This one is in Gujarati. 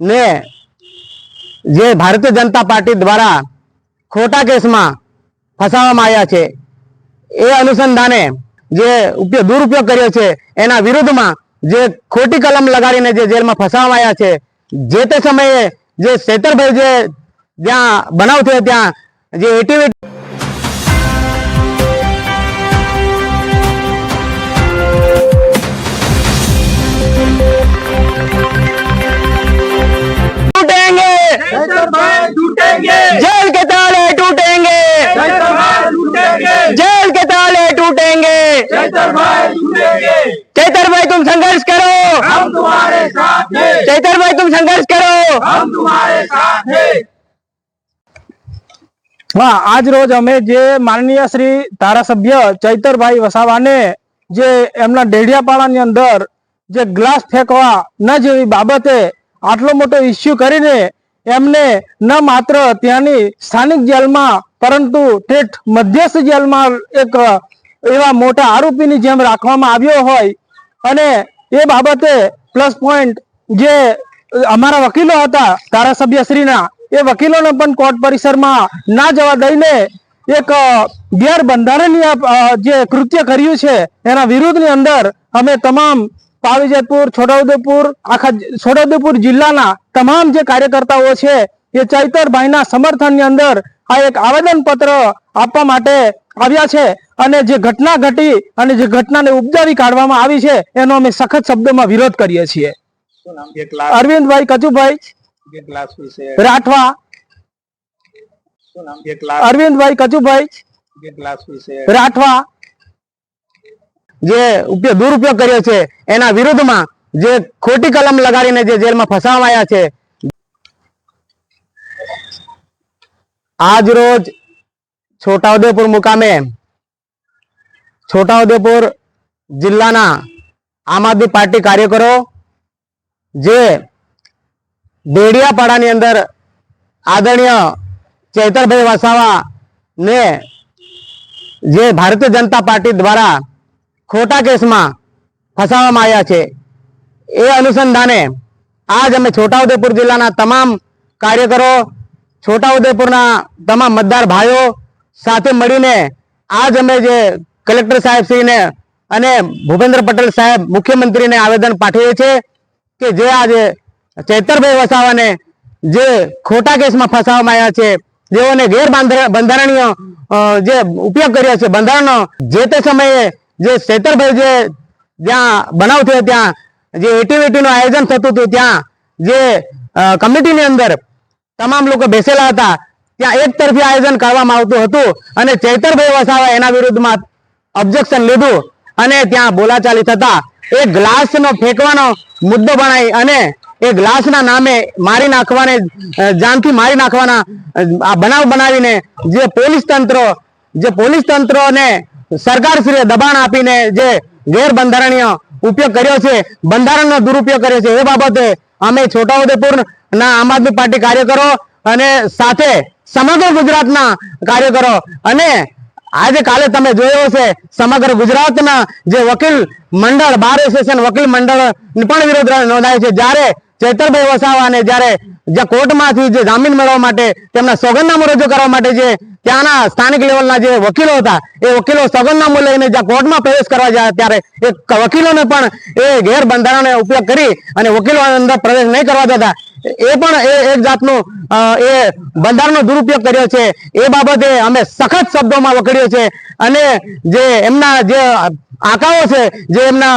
ને જે ભારતીય જનતા પાર્ટી દ્વારા ખોટા કેસમાં ફસાવવામાં આવ્યા છે, એ અનુસંધાને જે ઉપયોગ, દુરુપયોગ કર્યો છે, એના વિરુદ્ધમાં જે ખોટી કલમ લગાડીને જે જેલમાં ફસાવવામાં આવ્યા છે, જે તે સમયે જે શેતરભાઈ જે જ્યાં બનાવ થયો, ત્યાં જે એટીવી टूटेंगे जेल के ताले टूटेंगे भाई टूटेंगे जेल के ताले टूटेंगे भाई टूटेंगे चैतर भाई तुम संघर्ष करो हम तुम्हारे साथ हैं चैतर भाई तुम संघर्ष करो हम तुम्हारे साथ हैं હા આજ રોજ અમે જે માનનીય શ્રી ધારાસભ્ય ચૈતરભાઈ વસાવાને જે એમના ડેડિયાપાડાની અંદર જે ગ્લાસ ફેંકવા ન જેવી બાબતે આટલો મોટો ઇસ્યુ કરીને એમને ન માત્ર ત્યાંની સ્થાનિક જેલમાં, પરંતુ ઠેઠ મધ્યસ્થ જેલમાં એક એવા મોટા આરોપીની જેમ રાખવામાં આવ્યો હોય. અને એ બાબતે પ્લસ પોઈન્ટ જે અમારા વકીલો હતા ધારાસભ્યશ્રીના એ વકીલોને પણ કોર્ટ પરિસરમાં ના જવા દઈને એક ગેરબંધારણીય જે કૃત્ય કર્યું છે, એના વિરુદ્ધની અંદર અમે તમામ પાવીજેતપુર છોટાઉદેપુર આખા છોટાઉદેપુર જિલ્લાના તમામ જે કાર્યકર્તાઓ છે એ ચૈતરભાઈના સમર્થનની અંદર આ એક આવેદન પત્ર આપવા માટે આવ્યા છે અને જે ઘટના ઘટી અને જે ઘટનાને ઉપજાવી કાઢવામાં આવી છે એનો અમે સખત શબ્દોમાં વિરોધ કરીએ છીએ. અરવિંદભાઈ કચુભાઈ. રાઠવા. અરવિંદભાઈ કચુભાઈ. રાઠવા. જે ઉપયોગ દુરુપયોગ કર્યો છે, એના વિરુદ્ધમાં જે ખોટી કલમ લગાડીને જે જેલમાં ફસાવાયા છે. આજ રોજ છોટાઉદેપુર મુકામે છોટાઉદેપુર જિલ્લાના આમ આદમી પાર્ટી કાર્યકરો જે ડેડિયાપાડાની અંદર આદરણીય ચૈતરભાઈ વસાવા ને જે ભારતીય જનતા પાર્ટી દ્વારા ખોટા કેસમાં ફસાવવામાં આવ્યા છે. એ અનુસંધાને આજ અમે છોટાઉદેપુર જિલ્લાના તમામ કાર્યકરો, છોટાઉદેપુરના તમામ મતદાર ભાઈઓ સાથે મળીને આજ અમે જે કલેક્ટર સાહેબ શ્રીને અને ભૂપેન્દ્ર પટેલ સાહેબ મુખ્યમંત્રીને આવેદન પાઠવીએ છીએ કે જે આજે ચૈતરભાઈ વસાવાને જે ખોટા કેસમાં ફસાવવામાં આવ્યા છે, જેઓને ગેર બંધારણીય જે ઉપયોગ કર્યો છે બંધારણનો જે તે સમયે જે શેતરભાઈ જે જ્યાં બનાવ થયો ત્યાં, જે એક્ટિવિટીનું આયોજન થતું હતું ત્યાં, જે કમિટીની અંદર તમામ લોકો બેસેલા હતા. ત્યાં એક તરફી આયોજન કરવામાં આવતું હતું અને ચૈતરભાઈ વસાવા એના વિરુદ્ધમાં ઓબ્જેક્શન લીધું અને ત્યાં બોલાચાલી થતા. એ ગ્લાસનો ફેંકવાનો મુદ્દો બનાવી અને એ ગ્લાસના નામે મારી નાખવાને જાનથી મારી નાખવાના આ બનાવ બનાવીને જે પોલીસ તંત્ર, જે પોલીસ તંત્રને સરકારશ્રીએ દબાણ આપીને જે ગેરબંધારણીય ઉપયોગ કર્યો છે, બંધારણનો દુરુપયોગ કર્યો છે, એ બાબતે અમે છોટાઉદેપુર ના આમ આદમી પાર્ટી કાર્યકરો અને સાથે સમગ્ર ગુજરાતના કાર્યકરો અને આજે કાલે તમે જોયો હશે, સમગ્ર ગુજરાતના જે વકીલ મંડળ, બાર એસોસિએશન વકીલ મંડળ પણ વિરોધ નોંધાય છે. જ્યારે ચૈતરભાઈ વસાવાને જ્યારે જ્યાં કોર્ટમાંથી જે જામીન મેળવવા માટે તેમના સોગંદનામું રજૂ કરવા માટે જે ત્યાંના સ્થાનિક લેવલના જે વકીલો હતા, એ વકીલો સોગંદનામું લઈને જ્યાં કોર્ટમાં પ્રવેશ કરવા જાય ત્યારે એ વકીલોને પણ એ ગેરબંધારણનો ઉપયોગ કરી અને વકીલો અંદર પ્રવેશ નહીં કરવા દેતા. એ પણ એ એક જાતનું એ બંધારણનો દુરુપયોગ કર્યો છે. એ બાબતે અમે સખત શબ્દોમાં વકડ્યો છે અને જે એમના જે આંકાઓ છે, જે એમના